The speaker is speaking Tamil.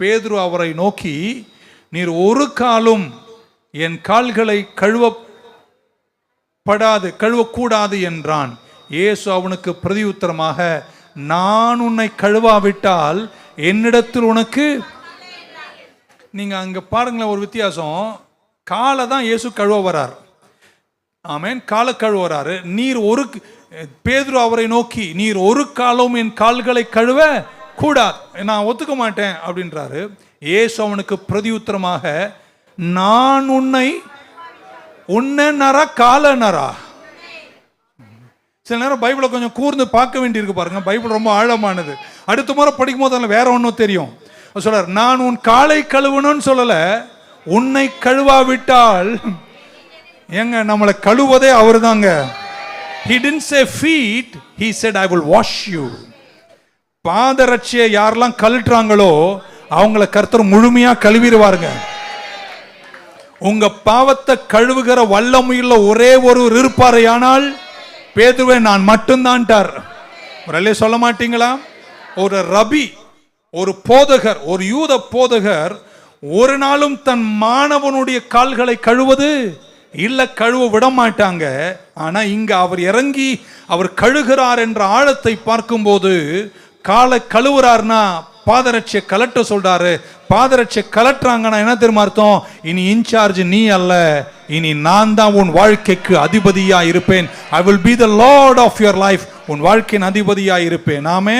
பேதுரு அவரை நோக்கி நீர் ஒரு காலும் என் கால்களை கழுவப்படாது கழுவக்கூடாது என்றான். இயேசு அவனுக்கு பிரதி உத்தரமாக நான் உன்னை கழுவாவிட்டால் என்னிடத்தில் உனக்கு நீங்க அங்க பாருங்களேன் ஒரு வித்தியாசம். காலை தான் இயேசு கழுவ வரார். ஆமேன். காலை கழுவ வராரு. நீர் ஒரு பேதுரு அவரை நோக்கி நீர் ஒரு காலும் என் கால்களை கழுவ கூடாது நான் ஒத்துக்க மாட்டேன் அப்படின்றாரு. ஏசு அவனுக்கு பிரதியுத்தரமாக நான் உன்னை உன்ன நரா கால நரா சில நேரம் பைபிளை கொஞ்சம் கூர்ந்து பார்க்க வேண்டியிருக்கு பாருங்க. பைபிள் ரொம்ப ஆழமானது. அடுத்த முறை படிக்கும் போது அதில் வேற ஒன்றும் தெரியும். சொல்றார் நான் உன் காலை கழுவணும்னு சொல்லல உன்னை கழுவாவிட்டால் ஏங்க நம்மளை கழுவதே அவர்தாங்க. He didn't say feet he said I will wash you பாதரட்சியை யாரெல்லாம் கழட்டுறாங்களோ அவங்கள கர்த்தர் முழுமையா கழுவிடுவாருங்க. உங்க பாவத்தை கழுவுகிற வல்லமையுள்ள ஒரே ஒருவர் இருப்பாரையானால் பேதுவே நான் மட்டும்தான்ட்டார். ஒரு சொல்ல மாட்டீங்களா? ஒரு ரபி ஒரு போதகர் ஒரு யூத போதகர் ஒரு நாளும் தன் மாணவனுடைய கால்களை கழுவது இல்ல கழுவ விட மாட்டாங்க. ஆனா இங்க அவர் இறங்கி அவர் கழுகிறார் என்ற ஆழத்தை பார்க்கும்போது காலை கழுவுறாருன்னா பாதரட்சியை கலட்ட சொல்றாரு. பாதரட்சியை கலட்டுறாங்கன்னா என்ன தெரியுமா அர்த்தம்? இனி இன்சார்ஜ் நீ அல்ல. இனி நான் தான் உன் வாழ்க்கைக்கு அதிபதியா இருப்பேன் I will be the lord of your life உன் வாழ்க்கையின் அதிபதியா இருப்பேன் நாமே